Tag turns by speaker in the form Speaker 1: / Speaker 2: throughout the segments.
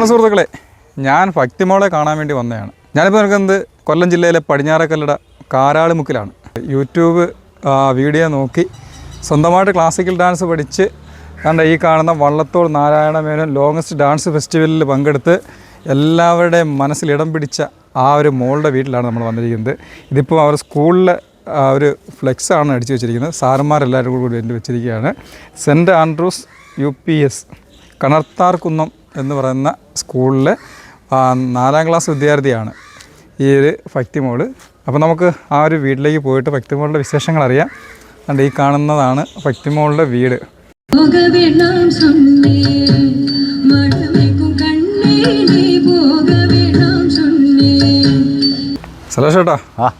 Speaker 1: നമസ്കാരം സുഹൃത്തുക്കളെ ഞാൻ ഭക്തിമോളെ കാണാൻ വേണ്ടി വന്നതാണ്. ഞാനിപ്പോൾ നിൽക്കുന്നത് കൊല്ലം ജില്ലയിലെ പടിഞ്ഞാറക്കല്ലട കാരാളിമുക്കിലാണ്. യൂട്യൂബ് വീഡിയോ നോക്കി സ്വന്തമായിട്ട് ക്ലാസിക്കൽ ഡാൻസ് പഠിച്ച് കണ്ട ഈ കാണുന്ന വള്ളത്തോൾ നാരായണ മേനോൻ ലോങ്ങസ്റ്റ് ഡാൻസ് ഫെസ്റ്റിവലിൽ പങ്കെടുത്ത് എല്ലാവരുടെയും മനസ്സിൽ ഇടം പിടിച്ച ആ ഒരു മോളുടെ വീട്ടിലാണ് നമ്മൾ വന്നിരിക്കുന്നത്. ഇതിപ്പോൾ അവർ സ്കൂളിൽ ഒരു ഫ്ലെക്സാണ് അടിച്ചു വെച്ചിരിക്കുന്നത്. സാറന്മാരെല്ലാവരും കൂടി വേണ്ടി വെച്ചിരിക്കുകയാണ്. Saint Andrews U P S കണർത്താർക്കുന്നം എന്ന് പറയുന്ന സ്കൂളിലെ നാലാം ക്ലാസ് വിദ്യാർത്ഥിയാണ് ഈ ഒരു ഭക്തി മോൾ അപ്പോൾ നമുക്ക് ആ ഒരു വീട്ടിലേക്ക് പോയിട്ട് ഭക്തി മോളുടെ വിശേഷങ്ങൾ അറിയാം. അതുകൊണ്ട് ഈ കാണുന്നതാണ് ഭക്തി മോളുടെ
Speaker 2: വീട്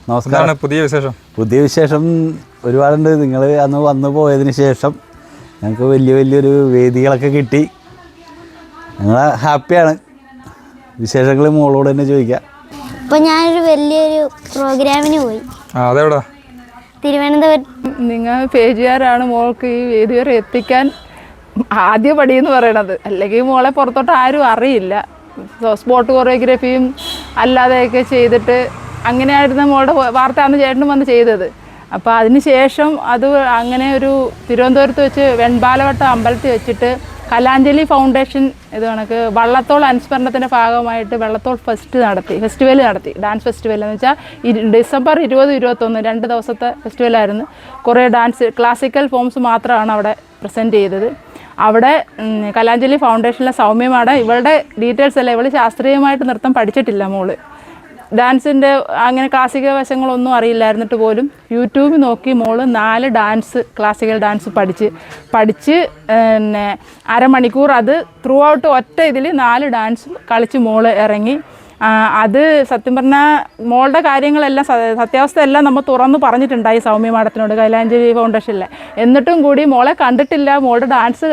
Speaker 2: നമസ്കാരം.
Speaker 1: പുതിയ വിശേഷം?
Speaker 2: പുതിയ വിശേഷം ഒരുപാടുണ്ട്. നിങ്ങൾ അന്ന് വന്നു പോയതിന് ശേഷം ഞങ്ങൾക്ക് വലിയ വലിയൊരു വേദികളൊക്കെ കിട്ടി. ഞങ്ങൾ ഹാപ്പിയാണ്. വിശേഷങ്ങൾ മോളോട് തന്നെ ചോദിക്കാം.
Speaker 3: അപ്പോൾ ഞാനൊരു വലിയൊരു പ്രോഗ്രാമിന് പോയി.
Speaker 1: ആ അതെവിടാ?
Speaker 3: തിരുവനന്തപുരം
Speaker 4: നിങ്ങൾ പേജുകാരാണ് മോൾക്ക് ഈ വേദി വരെ എത്തിക്കാൻ ആദ്യ പടി എന്ന് പറയണത്. അല്ലെങ്കിൽ മോളെ പുറത്തോട്ട് ആരും അറിയില്ല. സ്പോട്ട് കൊറിയോഗ്രഫിയും അല്ലാതെയൊക്കെ ചെയ്തിട്ട് അങ്ങനെയായിരുന്നു മോളുടെ വാർത്ത അന്ന് ചേട്ടനും വന്ന് ചെയ്തത്. അപ്പോൾ അതിന് ശേഷം അത് അങ്ങനെ ഒരു തിരുവനന്തപുരത്ത് വെച്ച് വെൺപാലവട്ടം അമ്പലത്തിൽ വെച്ചിട്ട് കലാഞ്ജലി ഫൗണ്ടേഷൻ ഇത് കണക്ക് വള്ളത്തോൾ അനുസ്മരണത്തിന്റെ ഭാഗമായിട്ട് വള്ളത്തോൾ ഫെസ്റ്റ് നടത്തി ഫെസ്റ്റിവൽ നടത്തി ഡാൻസ് ഫെസ്റ്റിവൽ എന്ന് വെച്ചാൽ ഡിസംബർ ഇരുപത് ഇരുപത്തൊന്ന് രണ്ട് ദിവസത്തെ ഫെസ്റ്റിവലായിരുന്നു കുറേ ഡാൻസ് ക്ലാസിക്കൽ ഫോംസ് മാത്രമാണ് അവിടെ പ്രസന്റ് ചെയ്തത്. അവിടെ കലാഞ്ജലി ഫൗണ്ടേഷനിലെ സൗമ്യമാണ്. ഇവളുടെ ഡീറ്റെയിൽസ് അല്ല ഇവൾ ശാസ്ത്രീയമായിട്ട് നൃത്തം പഠിച്ചിട്ടില്ല മോൾ. ഡാൻസിന്റെ അങ്ങനെ ക്ലാസിക്കൽ വശങ്ങളൊന്നും അറിയില്ലായിരുന്നിട്ട് പോലും യൂട്യൂബിൽ നോക്കി മോൾ നാല് ഡാൻസ് ക്ലാസിക്കൽ ഡാൻസ് പഠിച്ച് പഠിച്ച് പിന്നെ അരമണിക്കൂർ അത് ത്രൂ ഔട്ട് ഒറ്റ ഇതിൽ നാല് ഡാൻസ് കളിച്ച് മോൾ ഇറങ്ങി. അത് സത്യം പറഞ്ഞാൽ മോളുടെ കാര്യങ്ങളെല്ലാം സത്യാവസ്ഥ എല്ലാം നമ്മൾ തുറന്ന് പറഞ്ഞിട്ടുണ്ടായി സൗമ്യ മാഡത്തിനോട് കൈലാഞ്ജലി ഫൗണ്ടേഷനിലെ. എന്നിട്ടും കൂടി മോളെ കണ്ടിട്ടില്ല മോളുടെ ഡാൻസ്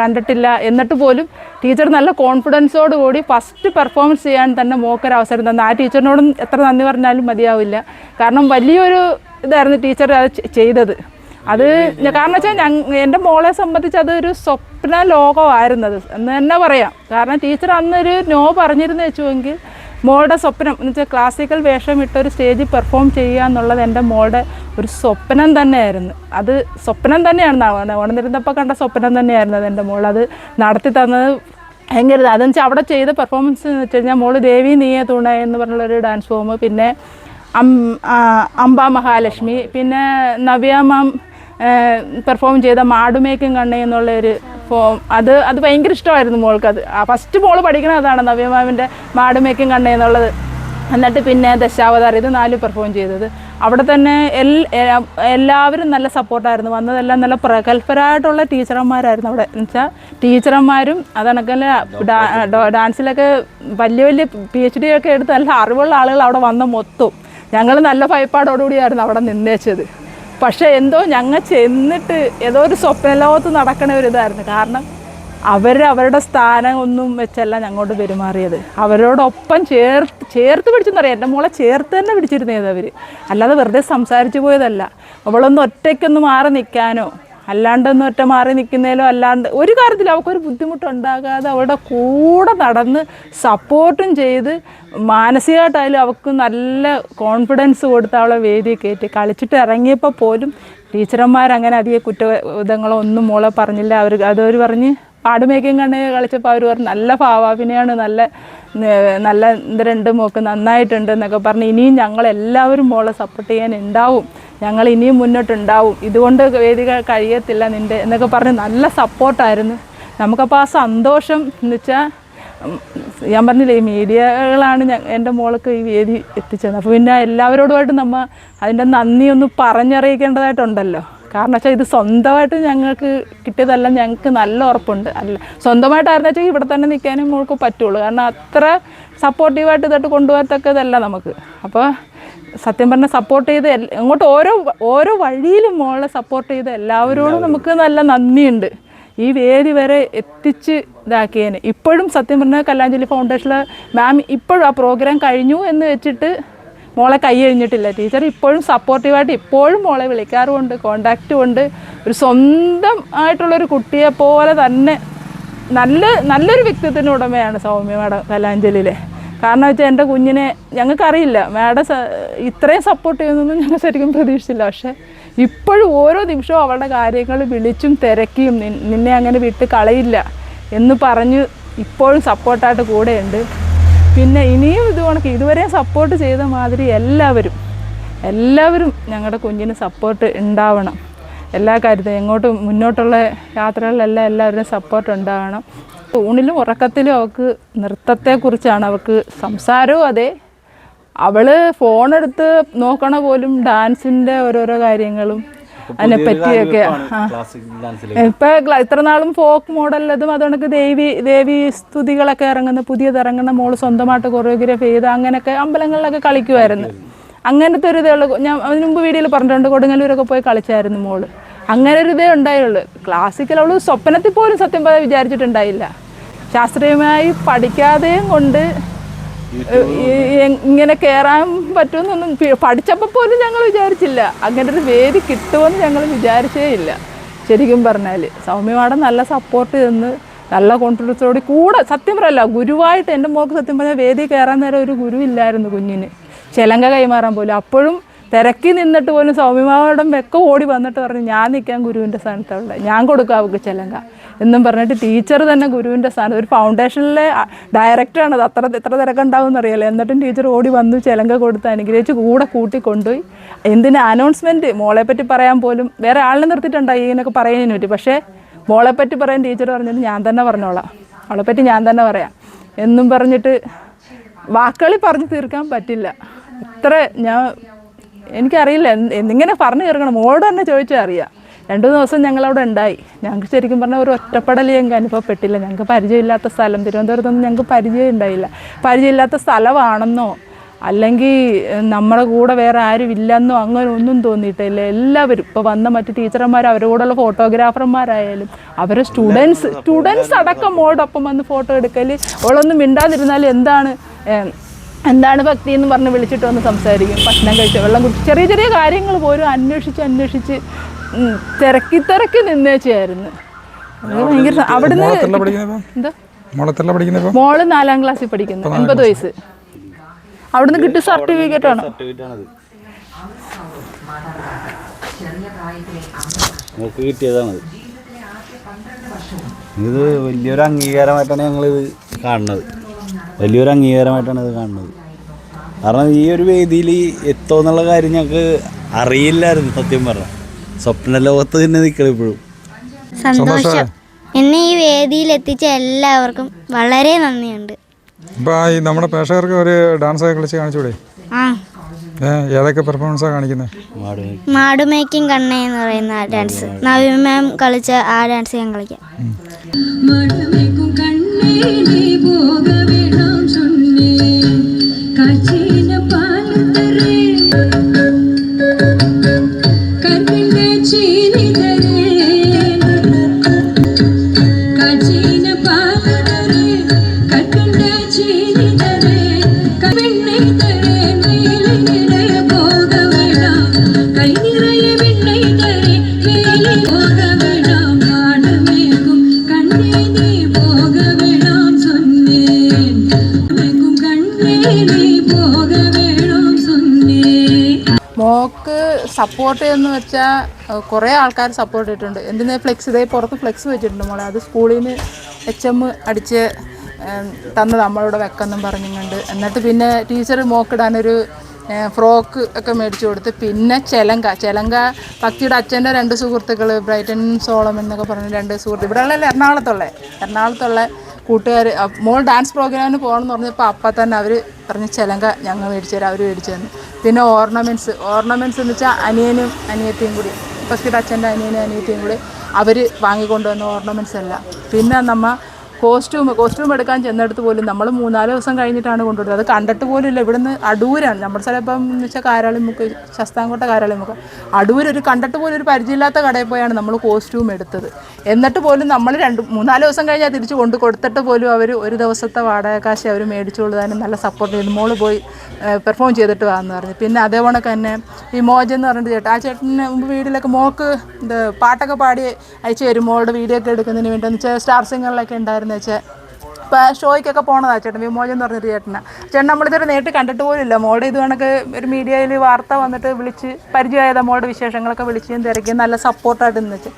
Speaker 4: കണ്ടിട്ടില്ല. എന്നിട്ട് പോലും ടീച്ചർ നല്ല കോൺഫിഡൻസോട് കൂടി ഫസ്റ്റ് പെർഫോമൻസ് ചെയ്യാൻ തന്നെ മോക്കൊരു അവസരം തന്നു. ആ ടീച്ചറിനോടും എത്ര നന്ദി പറഞ്ഞാലും മതിയാവില്ല. കാരണം വലിയൊരു ഇതായിരുന്നു ടീച്ചർ അത് ചെയ്തത്. അത് കാരണം വെച്ചാൽ ഞങ്ങ എന്റെ മോളെ സംബന്ധിച്ച് അതൊരു സ്വപ്ന ലോകമായിരുന്നത് എന്ന് തന്നെ പറയാം. കാരണം ടീച്ചർ അന്നൊരു നോ പറഞ്ഞിരുന്നു വെച്ചുവെങ്കിൽ മോളുടെ സ്വപ്നം എന്ന് വെച്ചാൽ ക്ലാസിക്കൽ വേഷം ഇട്ടൊരു സ്റ്റേജിൽ പെർഫോം ചെയ്യുക എന്നുള്ളത് എന്റെ മോളുടെ ഒരു സ്വപ്നം തന്നെയായിരുന്നു. അത് സ്വപ്നം തന്നെയാണ് ഉണർന്നിരുന്നപ്പോൾ കണ്ട സ്വപ്നം തന്നെയായിരുന്നു അത് എന്റെ മോൾ. അത് നടത്തി തന്നത് ഭയങ്കര അതെന്ന് വെച്ചാൽ അവിടെ ചെയ്ത പെർഫോമൻസ് എന്ന് വെച്ച് കഴിഞ്ഞാൽ മോൾ ദേവി നീയ തുണ എന്ന് പറഞ്ഞുള്ളൊരു ഡാൻസ് ഫോം പിന്നെ അംബ മഹാലക്ഷ്മി പിന്നെ നവ്യ പെർഫോം ചെയ്ത മാടുമേക്കും കണ്ണേ എന്നുള്ള ഫോം അത് അത് ഭയങ്കര ഇഷ്ടമായിരുന്നു മോൾക്കത് ആ ഫസ്റ്റ് മോൾ പഠിക്കുന്ന അതാണ് നവ്യ മാമിന്റെ മാടുമേക്കും കണ്ണേ എന്നുള്ളത്. എന്നിട്ട് പിന്നെ ദശാവതാരം ഇത് നാല് പെർഫോം ചെയ്തത്. അവിടെ തന്നെ എല്ലാവരും നല്ല സപ്പോർട്ടായിരുന്നു വന്നതെല്ലാം നല്ല പ്രഗത്ഭരായിട്ടുള്ള ടീച്ചർമാരായിരുന്നു അവിടെ. എന്ന് വെച്ചാൽ ടീച്ചർമാരും അതണക്കല്ല ഡാൻസിലൊക്കെ വലിയ വലിയ പി എച്ച് ഡി ഒക്കെ എടുത്ത് നല്ല അറിവുള്ള ആളുകൾ അവിടെ വന്ന മൊത്തം. ഞങ്ങൾ നല്ല ഭയപ്പാടോടുകൂടിയായിരുന്നു അവിടെ നിന്നേച്ചത് പക്ഷേ എന്തോ ഞങ്ങൾ ചെന്നിട്ട് ഏതോ ഒരു സ്വപ്നലോകത്ത് നടക്കണ ഒരു ഇതായിരുന്നു. കാരണം അവർ അവരുടെ സ്ഥാനം ഒന്നും വെച്ചല്ല ഞങ്ങളോട് പെരുമാറിയത്. അവരോടൊപ്പം ചേർത്ത് ചേർത്ത് പിടിച്ചെന്നറിയാം എന്റെ മോളെ ചേർത്ത് തന്നെ പിടിച്ചിരുന്നേത് അവർ അല്ലാതെ വെറുതെ സംസാരിച്ചു പോയതല്ല. അവളൊന്ന് ഒറ്റയ്ക്കൊന്ന് മാറി നിൽക്കാനോ അല്ലാണ്ടൊന്നും ഒറ്റ മാറി നിൽക്കുന്നതിലോ അല്ലാണ്ട് ഒരു കാര്യത്തിൽ അവൾക്കൊരു ബുദ്ധിമുട്ടുണ്ടാകാതെ അവളുടെ കൂടെ നടന്ന് സപ്പോർട്ടും ചെയ്ത് മാനസികമായിട്ടായാലും അവൾക്ക് നല്ല കോൺഫിഡൻസ് കൊടുത്ത് അവളെ വേദി കയറ്റി. കളിച്ചിട്ട് ഇറങ്ങിയപ്പോൾ പോലും ടീച്ചർമാരങ്ങനെ അധികം കുറ്റവിധങ്ങളോ ഒന്നും മോളെ പറഞ്ഞില്ല. അവർ അതവർ പറഞ്ഞ് പാടുമേക്കും കണ്ണ് കളിച്ചപ്പോൾ അവർ പറഞ്ഞു നല്ല ഭാവാഭിനയാണ് നല്ല നല്ല ഇത് രണ്ടും മോക്ക് നന്നായിട്ടുണ്ട് എന്നൊക്കെ പറഞ്ഞ് ഇനിയും ഞങ്ങളെല്ലാവരും മോളെ സപ്പോർട്ട് ചെയ്യാൻ ഉണ്ടാവും. ഞങ്ങൾ ഇനിയും മുന്നോട്ടുണ്ടാവും. ഇതുകൊണ്ട് വേദികൾ കഴിയത്തില്ല നിന്റെ എന്നൊക്കെ പറഞ്ഞ് നല്ല സപ്പോർട്ടായിരുന്നു. നമുക്കപ്പോൾ ആ സന്തോഷം എന്ന് വെച്ചാൽ ഞാൻ പറഞ്ഞില്ലേ ഈ മീഡിയകളാണ് എന്റെ മോൾക്ക് ഈ വേദി എത്തിച്ചത്. അപ്പോൾ പിന്നെ എല്ലാവരോടുമായിട്ട് നമ്മൾ അതിന്റെ നന്ദി ഒന്ന് പറഞ്ഞറിയിക്കേണ്ടതായിട്ടുണ്ടല്ലോ. കാരണം വെച്ചാൽ ഇത് സ്വന്തമായിട്ട് ഞങ്ങൾക്ക് കിട്ടിയതല്ല ഞങ്ങൾക്ക് നല്ല ഉറപ്പുണ്ട്. അല്ല സ്വന്തമായിട്ടായിരുന്നു വെച്ചാൽ ഇവിടെ തന്നെ നിൽക്കാനും മോൾക്ക് പറ്റുള്ളൂ. കാരണം അത്ര സപ്പോർട്ടീവായിട്ട് ഇതായിട്ട് കൊണ്ടുപോകത്തക്കതല്ല നമുക്ക്. അപ്പോൾ സത്യം പറഞ്ഞാൽ സപ്പോർട്ട് ചെയ്ത് അങ്ങോട്ട് ഓരോ ഓരോ വഴിയിലും മോളെ സപ്പോർട്ട് ചെയ്ത് എല്ലാവരോടും നമുക്ക് നല്ല നന്ദിയുണ്ട്. ഈ വേദി വരെ എത്തിച്ച് ഇതാക്കിയതിന് ഇപ്പോഴും സത്യം പറഞ്ഞാൽ കല്ലാഞ്ജലി ഫൗണ്ടേഷനിലെ മാം ഇപ്പോഴും ആ പ്രോഗ്രാം കഴിഞ്ഞു എന്ന് വെച്ചിട്ട് മോളെ കൈ കഴിഞ്ഞിട്ടില്ല ടീച്ചർ ഇപ്പോഴും സപ്പോർട്ടീവായിട്ട് ഇപ്പോഴും മോളെ വിളിക്കാറുമുണ്ട് കോണ്ടാക്റ്റും ഉണ്ട്. ഒരു സ്വന്തം ആയിട്ടുള്ളൊരു കുട്ടിയെ പോലെ തന്നെ നല്ല നല്ലൊരു വ്യക്തിത്വത്തിന് ഉടമയാണ് സൗമ്യ മാഡം കലാഞ്ജലിയിലെ. കാരണം വെച്ചാൽ എന്റെ കുഞ്ഞിനെ ഞങ്ങൾക്കറിയില്ല. മാഡം ഇത്രയും സപ്പോർട്ട് ചെയ്യുന്നൊന്നും ഞങ്ങൾ ശരിക്കും പ്രതീക്ഷിച്ചില്ല. പക്ഷേ ഇപ്പോഴും ഓരോ നിമിഷവും അവളുടെ കാര്യങ്ങൾ വിളിച്ചും തിരക്കിയും നിന്നെ അങ്ങനെ വിട്ട് കളയില്ല എന്ന് പറഞ്ഞ് ഇപ്പോഴും സപ്പോർട്ടായിട്ട് കൂടെയുണ്ട്. പിന്നെ ഇനിയും ഇത് കണക്ക് ഇതുവരെ സപ്പോർട്ട് ചെയ്ത മാതിരി എല്ലാവരും എല്ലാവരും ഞങ്ങളുടെ കുഞ്ഞിന് സപ്പോർട്ട് ഉണ്ടാവണം. എല്ലാ കാര്യത്തിലും എങ്ങോട്ടും മുന്നോട്ടുള്ള യാത്രകളിലെല്ലാം എല്ലാവരുടെയും സപ്പോർട്ട് ഉണ്ടാവണം. ഊണിലും ഉറക്കത്തിലും അവൾക്ക് നൃത്തത്തെക്കുറിച്ചാണ് അവൾക്ക് സംസാരവും അതെ. അവൾ ഫോണെടുത്ത് നോക്കണ പോലും ഡാൻസിന്റെ ഓരോരോ കാര്യങ്ങളും അതിനെ പറ്റിയൊക്കെ ഇപ്പൊ ഇത്ര നാളും ഫോക്ക് മോഡലതും കണക്ക് ദേവി ദേവി സ്തുതികളൊക്കെ ഇറങ്ങുന്ന പുതിയത് ഇറങ്ങുന്ന മോൾ സ്വന്തമായിട്ട് കൊറിയോഗ്രാഫി ചെയ്ത് അങ്ങനെയൊക്കെ അമ്പലങ്ങളിലൊക്കെ കളിക്കുമായിരുന്നു അങ്ങനത്തെ ഒരു ഇതേ ഉള്ളൂ. ഞാൻ അതിന് മുമ്പ് വീഡിയോയിൽ പറഞ്ഞിട്ടുണ്ട് കൊടുങ്ങല്ലൂരൊക്കെ പോയി കളിച്ചായിരുന്നു മോൾ. അങ്ങനെ ഒരു ഇതേ ഉണ്ടായുള്ളൂ. ക്ലാസിക്കൽ അവൾ സ്വപ്നത്തിൽ പോലും സത്യം പറയാൻ വിചാരിച്ചിട്ടുണ്ടായില്ല. ശാസ്ത്രീയമായി പഠിക്കാതെയും കൊണ്ട് ഇങ്ങനെ കയറാൻ പറ്റുമെന്നൊന്നും പഠിച്ചപ്പോൾ പോലും ഞങ്ങൾ വിചാരിച്ചില്ല. അങ്ങനെ ഒരു വേദി കിട്ടുമെന്ന് ഞങ്ങൾ വിചാരിച്ചേ ഇല്ല. ശരിക്കും പറഞ്ഞാൽ സൗമ്യമാടം നല്ല സപ്പോർട്ട് തന്ന് നല്ല കോൺഫിഡൻസോടെ കൂടെ സത്യം പറയല്ല ഗുരുവായിട്ട് എന്റെ മോൾക്ക് സത്യം പറഞ്ഞാൽ വേദി കയറാൻ നേരം ഒരു ഗുരു ഇല്ലായിരുന്നു കുഞ്ഞിന്. ചിലങ്ക കൈമാറാൻ പോലും. അപ്പോഴും തിരക്കി നിന്നിട്ട് പോലും സൗമ്യമാടം വെക്ക ഓടി വന്നിട്ട് പറഞ്ഞു ഞാൻ നിൽക്കാൻ ഗുരുവിന്റെ സ്ഥാനത്തുള്ള ഞാൻ കൊടുക്കാം അവൾക്ക് ചിലങ്ക. എന്നും പറഞ്ഞിട്ട് ടീച്ചർ തന്നെ ഗുരുവിന്റെ സ്ഥാനം ഒരു ഫൗണ്ടേഷനിലെ ഡയറക്ടറാണ് അത്. അത്ര എത്ര തിരക്കുണ്ടാവും എന്നറിയാലോ എന്നിട്ടും ടീച്ചർ ഓടി വന്നു ചിലങ്ക കൊടുത്ത് അനുഗ്രഹിച്ച് കൂടെ കൂട്ടി കൊണ്ടുപോയി എന്തിന് അനൗൺസ്മെന്റ് മോളെ പറ്റി പറയാൻ പോലും വേറെ ആളിനെ നിർത്തിയിട്ടുണ്ടായി ഇങ്ങനെയൊക്കെ പറയുന്നതിന് പറ്റി. പക്ഷേ മോളെ പറ്റി പറയാൻ ടീച്ചർ പറഞ്ഞിട്ട് ഞാൻ തന്നെ പറഞ്ഞോളാം. അവളെ പറ്റി ഞാൻ തന്നെ പറയാം. എന്നും പറഞ്ഞിട്ട് വാക്കുകളിൽ പറഞ്ഞു തീർക്കാൻ പറ്റില്ല. ഇത്ര ഞാൻ എനിക്കറിയില്ല. എന്തിങ്ങനെ പറഞ്ഞു തീർക്കണം? മോളോട് തന്നെ ചോദിച്ചാൽ അറിയാം. രണ്ടു ദിവസം ഞങ്ങളവിടെ ഉണ്ടായി. ഞങ്ങൾക്ക് ശരിക്കും പറഞ്ഞാൽ ഒരു ഒറ്റപ്പെടൽ ഞങ്ങൾക്ക് അനുഭവപ്പെട്ടില്ല. ഞങ്ങൾക്ക് പരിചയമില്ലാത്ത സ്ഥലം. തിരുവനന്തപുരത്തൊന്നും ഞങ്ങൾക്ക് പരിചയം ഉണ്ടായില്ല. പരിചയമില്ലാത്ത സ്ഥലമാണെന്നോ അല്ലെങ്കിൽ നമ്മുടെ കൂടെ വേറെ ആരും ഇല്ലെന്നോ അങ്ങനെ ഒന്നും തോന്നിയിട്ടില്ല. എല്ലാവരും ഇപ്പോൾ വന്ന മറ്റ് ടീച്ചർമാർ അവരുടെ കൂടെയുള്ള ഫോട്ടോഗ്രാഫർമാരായാലും അവരെ സ്റ്റുഡൻസ് സ്റ്റുഡൻസ് അടക്കം മോടൊപ്പം വന്ന് ഫോട്ടോ എടുക്കൽ അവളൊന്നും മിണ്ടാതിരുന്നാൽ എന്താണ് എന്താണ് ഭക്തി എന്ന് പറഞ്ഞ് വിളിച്ചിട്ട് വന്ന് സംസാരിക്കും. ഭക്ഷണം കഴിച്ച് വെള്ളം കുടിച്ച് ചെറിയ ചെറിയ കാര്യങ്ങൾ പോലും അന്വേഷിച്ച് അന്വേഷിച്ച് തിരക്കി തിരക്കി നിന്നേച്ചായിരുന്നു ഭയങ്കര അവിടുന്ന് എന്താ? മോൾ നാലാം ക്ലാസ്സിൽ പഠിക്കുന്നു എൺപത് വയസ്സ്. അവിടുന്ന് കിട്ടിയ സർട്ടിഫിക്കറ്റ് ആണ്.
Speaker 2: നമുക്ക് കിട്ടിയതാണ് ഇത് വലിയൊരു അംഗീകാരമായിട്ടാണ് ഞങ്ങളിത് കാണുന്നത്. വലിയൊരു അംഗീകാരമായിട്ടാണ് ഇത് കാണുന്നത്. കാരണം ഈ ഒരു വേദിയിൽ എത്തുമെന്നുള്ള കാര്യം ഞങ്ങൾക്ക് അറിയില്ലായിരുന്നു സത്യം പറഞ്ഞാൽ സ്വപ്ന ലോകത്ത് തന്നെ നിൽക്കണം ഇപ്പോഴും.
Speaker 3: സന്തോഷം. എന്നെ ഈ വേദിയിൽ എത്തിച്ച എല്ലാവർക്കും വളരെ നന്ദിയുണ്ട്.
Speaker 1: ഇപ്പൊ നമ്മുടെ പ്രേക്ഷകർക്ക് ഒരു ഡാൻസ് ഒക്കെ കളിച്ച് കാണിച്ചൂടെ?
Speaker 3: ആ.
Speaker 1: ഏതൊക്കെ പെർഫോമൻസാ കാണിക്കുന്നത്
Speaker 2: മാട്
Speaker 3: മേക്കിംഗ്. കണ്ണ എന്ന് പറയുന്ന ഡാൻസ് നവീൻ മാം കളിച്ച ആ ഡാൻസ് ഞാൻ കളിക്കാം.
Speaker 4: കാഴ്ച സപ്പോർട്ട് എന്ന് വെച്ചാൽ കുറേ ആൾക്കാർ സപ്പോർട്ട് ചെയ്തിട്ടുണ്ട്. എന്തിനാ ഫ്ലെക്സ് ഇതേ പുറത്ത് ഫ്ലെക്സ് വെച്ചിട്ടുണ്ട് മോളെ? അത് സ്കൂളിൽ നിന്ന് എച്ച് എം അടിച്ച് തന്ന് നമ്മളിവിടെ വെക്കെന്നും പറഞ്ഞുകൊണ്ട് എന്നിട്ട് പിന്നെ ടീച്ചർ മോക്കിടാനൊരു ഫ്രോക്ക് ഒക്കെ മേടിച്ചു കൊടുത്ത് പിന്നെ ചെലങ്ക. ചെലങ്ക ഭക്തിയുടെ അച്ഛന്റെ രണ്ട് സുഹൃത്തുക്കൾ ബ്രൈറ്റൻ സോളം എന്നൊക്കെ പറഞ്ഞ രണ്ട് സുഹൃത്ത്. ഇവിടെയുള്ള എറണാകുളത്തുള്ള? എറണാകുളത്തുള്ള കൂട്ടുകാർ മോൾ ഡാൻസ് പ്രോഗ്രാമിന് പോകണം എന്ന് പറഞ്ഞപ്പോൾ അപ്പം തന്നെ അവർ പറഞ്ഞ് ചിലങ്ക ഞങ്ങൾ മേടിച്ചു തരാം അവർ മേടിച്ചു തന്നു. പിന്നെ ഓർണമെന്റ്സ് ഓർണമെന്റ്സ് എന്ന് വെച്ചാൽ അനിയനും അനിയത്തിയും കൂടി ഫസ്റ്റ് അച്ഛന്റെ അനിയനും അനിയത്തിയും കൂടി അവർ വാങ്ങിക്കൊണ്ടുവന്ന ഓർണമെന്റ്സ് എല്ലാം പിന്നെ നമ്മ കോസ്റ്റ്യൂം കോസ്റ്റ്യൂം എടുക്കാൻ ചെന്നെടുത്ത് പോലും നമ്മൾ മൂന്നാൽ ദിവസം കഴിഞ്ഞിട്ടാണ് കൊണ്ടുവരുന്നത്. അത് കണ്ടിട്ട് പോലും ഇല്ല ഇവിടുന്ന് അടൂരാണ്. നമ്മുടെ സ്ഥലം ഇപ്പം എന്ന് വെച്ചാൽ കാരാളിമുക്ക് ശസ്താംകോട്ട കാരാളിമുക്ക്. അടൂർ ഒരു കണ്ടിട്ട് പോലും ഒരു പരിചയമില്ലാത്ത കടയിൽ പോയാണ് നമ്മൾ കോസ്റ്റ്യൂം എടുത്തത്. എന്നിട്ട് പോലും നമ്മൾ രണ്ട് മൂന്നാൽ ദിവസം കഴിഞ്ഞാൽ തിരിച്ച് കൊണ്ട് കൊടുത്തിട്ട് പോലും അവർ ഒരു ദിവസത്തെ വാടകക്കാശ് കാശ് അവർ മേടിച്ചു കൊടുത്താലും നല്ല സപ്പോർട്ട് ചെയ്തു. മോൾ പോയി പെർഫോം ചെയ്തിട്ട് വാന്ന് പറഞ്ഞു. പിന്നെ അതേപോലെ തന്നെ ഈ മോജൻ എന്ന് പറഞ്ഞിട്ട് ചേട്ടൻ ആ ചേട്ടന് മുമ്പ് വീട്ടിലൊക്കെ മോക്ക് ഇത് പാട്ടൊക്കെ പാടി അയച്ചു തരും. മോളുടെ വീഡിയോ ഒക്കെ എടുക്കുന്നതിന് വേണ്ടി. എന്ന് വെച്ചാൽ സ്റ്റാർ സിംഗറിലൊക്കെ ഉണ്ടായിരുന്നു. വെച്ചാൽ ഇപ്പോൾ ഷോയ്ക്കൊക്കെ പോണതാ ചേട്ടൻ വിമോചൻ എന്ന് പറഞ്ഞൊരു ചേട്ടനാണ് ചേട്ടൻ നമ്മളിതൊരു നേരിട്ട് കണ്ടിട്ട് പോലും ഇല്ല മോളുടെ ഇത് കണക്ക് ഒരു മീഡിയയിൽ വാർത്ത വന്നിട്ട് വിളിച്ച് പരിചയമായത് മോളുടെ വിശേഷങ്ങളൊക്കെ വിളിച്ചും തിരക്കി. നല്ല സപ്പോർട്ടായിട്ട് നിന്ന് വെച്ച്.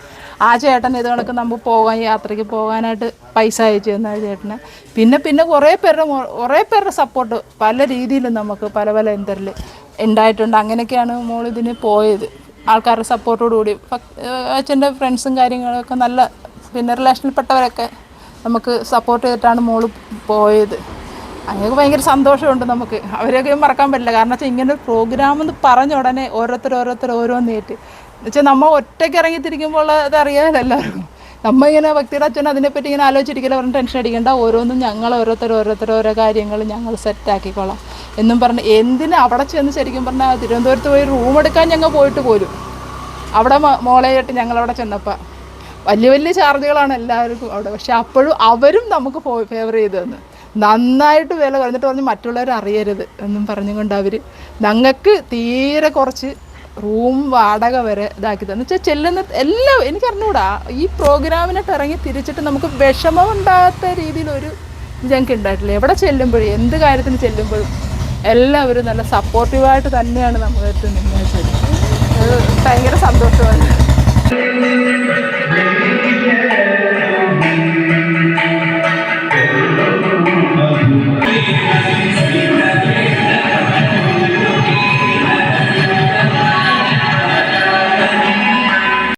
Speaker 4: ആ ചേട്ടൻ ഇത് കണക്ക് നമുക്ക് പോകാൻ യാത്രയ്ക്ക് പോകാനായിട്ട് പൈസ അയച്ചു തന്ന ചേട്ടന്. പിന്നെ പിന്നെ കുറേ പേരുടെ കുറേ പേരുടെ സപ്പോർട്ട് പല രീതിയിലും നമുക്ക് പല പല എന്തരിൽ ഉണ്ടായിട്ടുണ്ട്. അങ്ങനെയൊക്കെയാണ് മോൾ ഇതിന് പോയത്. ആൾക്കാരുടെ സപ്പോർട്ടോടുകൂടി അച്ഛന്റെ ഫ്രണ്ട്സും കാര്യങ്ങളൊക്കെ നല്ല പിന്നെ റിലേഷനിൽപ്പെട്ടവരൊക്കെ നമുക്ക് സപ്പോർട്ട് ചെയ്തിട്ടാണ് മോൾ പോയത്. അങ്ങനെയൊക്കെ ഭയങ്കര സന്തോഷമുണ്ട് നമുക്ക്. അവരെയൊക്കെ മറക്കാൻ പറ്റില്ല. കാരണം വെച്ചാൽ ഇങ്ങനെ പ്രോഗ്രാം എന്ന് പറഞ്ഞ ഉടനെ ഓരോരുത്തർ ഓരോരുത്തർ ഓരോന്നേറ്റ്. എന്നുവെച്ചാൽ നമ്മൾ ഒറ്റയ്ക്ക് ഇറങ്ങിത്തിരിക്കുമ്പോൾ അത് അറിയാമല്ലോ എല്ലാവർക്കും. നമ്മ ഇങ്ങനെ വ്യക്തിയുടെ അച്ഛൻ അതിനെപ്പറ്റി ഇങ്ങനെ ആലോചിച്ചിരിക്കില്ല. പറഞ്ഞ് ടെൻഷൻ അടിക്കേണ്ട. ഓരോന്നും ഞങ്ങൾ ഓരോരുത്തർ ഓരോരുത്തർ ഓരോ കാര്യങ്ങൾ ഞങ്ങൾ സെറ്റാക്കിക്കോളാം എന്നും പറഞ്ഞ് എന്തിന് അവിടെ ചെന്ന് ശരിക്കും പറഞ്ഞാൽ തിരുവനന്തപുരത്ത് പോയി റൂം എടുക്കാൻ ഞങ്ങൾ പോയിട്ട് പോലും അവിടെ മോളെയായിട്ട് ഞങ്ങളവിടെ ചെന്നപ്പോൾ വലിയ വലിയ ചാർജുകളാണ് എല്ലാവർക്കും അവിടെ. പക്ഷെ അപ്പോഴും അവരും നമുക്ക് ഫേവർ ചെയ്തു തന്നു നന്നായിട്ട് വില കുറഞ്ഞിട്ട് പറഞ്ഞ് മറ്റുള്ളവർ അറിയരുത് എന്നും പറഞ്ഞുകൊണ്ട് അവർ ഞങ്ങൾക്ക് തീരെ കുറച്ച് റൂം വാടക വരെ ഇതാക്കി തന്നു. വെച്ചാൽ ചെല്ലുന്ന എല്ലാം എനിക്ക് അറിഞ്ഞൂടാ ഈ പ്രോഗ്രാമിനായിട്ട് ഇറങ്ങി തിരിച്ചിട്ട് നമുക്ക് വിഷമം ഉണ്ടാകാത്ത രീതിയിലൊരു ഞങ്ങൾക്ക് ഉണ്ടായിട്ടില്ല. എവിടെ ചെല്ലുമ്പോഴും എന്ത് കാര്യത്തിന് ചെല്ലുമ്പോഴും എല്ലാവരും നല്ല സപ്പോർട്ടീവായിട്ട് തന്നെയാണ് നമ്മളടുത്ത് നിന്നത്. അത് ഭയങ്കര സന്തോഷമാണ്. Thank you.